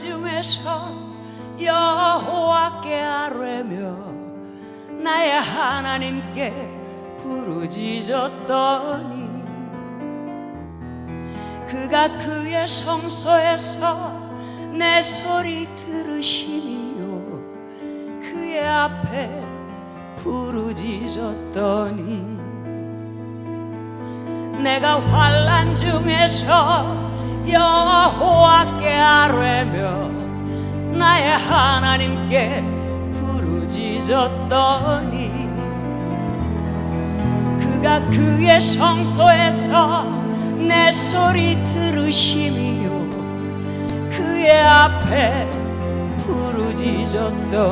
중에서 여호와께 아뢰며 나의 하나님께 부르짖었더니 그가 그의 성소에서 내 소리 들으시니요 그의 앞에 부르짖었더니 내가 환란 중에서 여호와께 아뢰며 나의 하나님께 부르짖었더니 그가 그의 성소에서 내 소리 들으시며 그의 앞에 부르짖었더니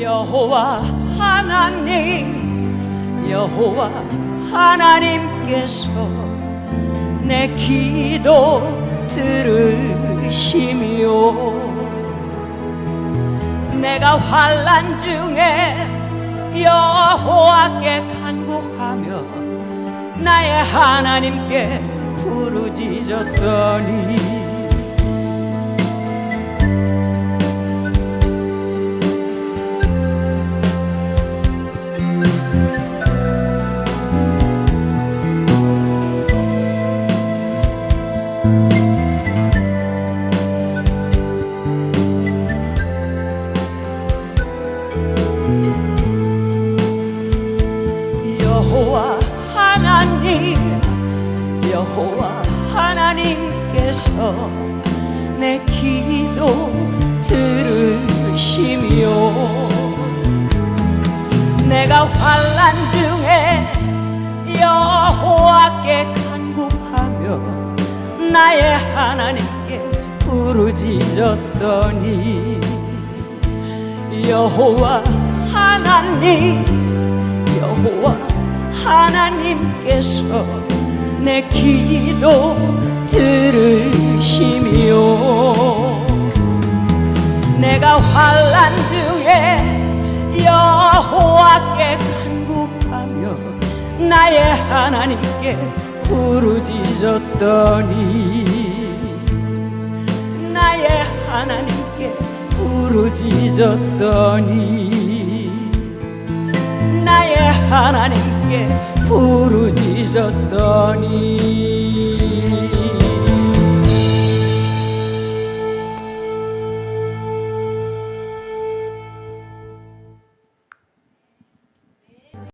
여호와 하나님 여호와 하나님께서 내 기도 들으시며 내가 환란 중에 여호와께 간구하며 나의 하나님께 부르짖었더니 여호와 하나님께서 내 기도 들으시며 내가 환란 중에 여호와께 간구하며 나의 하나님께 부르짖었더니 여호와 하나님 여호와 하나님께서 내 기도 들으시며 내가 환란 중에 여호와께 간구하며 나의 하나님께 부르짖었더니 나의 하나님께 부르짖었더니 나의 하나님께 부르짖 었더니